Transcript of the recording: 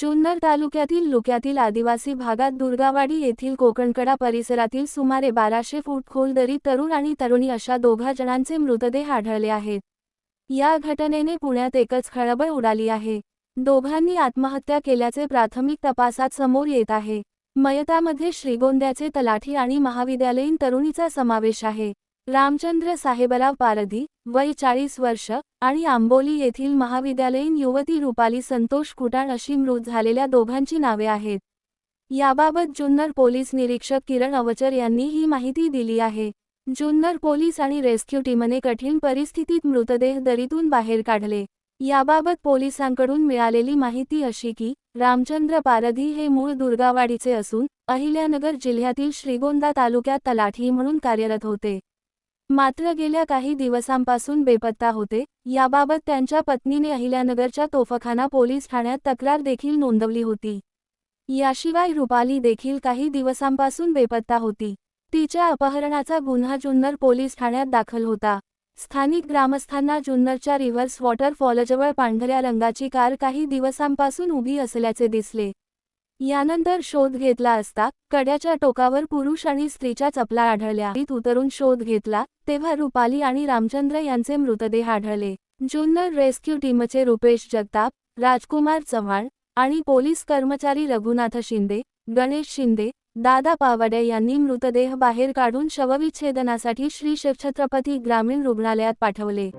जुन्नर तालुक्यातील लुक्यातील आदिवासी भागात दुर्गावाडी येथील कोकणकडा परिसरातील सुमारे बाराशे फूट खोल दरी तरुण आणि तरुणी अशा दोघा जणांचे मृतदेह आढळले आहेत. या घटनेने पुण्यात एकच खळबळ उडाली आहे. दोघांनी आत्महत्या केल्याचे प्राथमिक तपासात समोर येत आहे. मयतामध्ये श्रीगोंद्याचे तलाठी आणि महाविद्यालयीन तरुणीचा समावेश आहे. रामचंद्र साहेबराव पारधी वय चाळीस वर्ष आणि आंबोली येथील महाविद्यालयीन युवती रुपाली संतोष कुटाण अशी मृत झालेल्या दोघांची नावे आहेत. याबाबत जुन्नर पोलीस निरीक्षक किरण अवचर यांनी ही माहिती दिली आहे. जुन्नर पोलीस आणि रेस्क्यू टीमने कठीण परिस्थितीत मृतदेह दरीतून बाहेर काढले. याबाबत पोलिसांकडून मिळालेली माहिती अशी की रामचंद्र पारधी हे मूळ दुर्गावाडीचे असून अहिल्यानगर जिल्ह्यातील श्रीगोंदा तालुक्यात तलाठी म्हणून कार्यरत होते. मात्र गेल्या काही दिवसांपासून बेपत्ता होते. याबाबत त्यांच्या पत्नीने अहिल्यानगरच्या तोफखाना पोलीस ठाण्यात तक्रार देखील नोंदवली होती. याशिवाय रुपाली देखील काही दिवसांपासून बेपत्ता होती. तिच्या अपहरणाचा गुन्हा जुन्नर पोलीस ठाण्यात दाखल होता. स्थानिक ग्रामस्थांना जुन्नरच्या रिव्हर्स वॉटरफॉलजवळ पांढऱ्या रंगाची कार काही दिवसांपासून उभी असल्याचे दिसले. यानंतर शोध घेतला असता कड्याच्या टोकावर पुरुष आणि स्त्रीच्या चपला आढळल्या. उतरून शोध घेतला तेव्हा रुपाली आणि रामचंद्र यांचे मृतदेह आढळले. जुन्नर रेस्क्यू टीमचे रुपेश जगताप राजकुमार चव्हाण आणि पोलीस कर्मचारी रघुनाथ शिंदे गणेश शिंदे दादा पावडे यांनी मृतदेह बाहेर काढून शवविच्छेदनासाठी श्री शिवछत्रपती ग्रामीण रुग्णालयात पाठवले.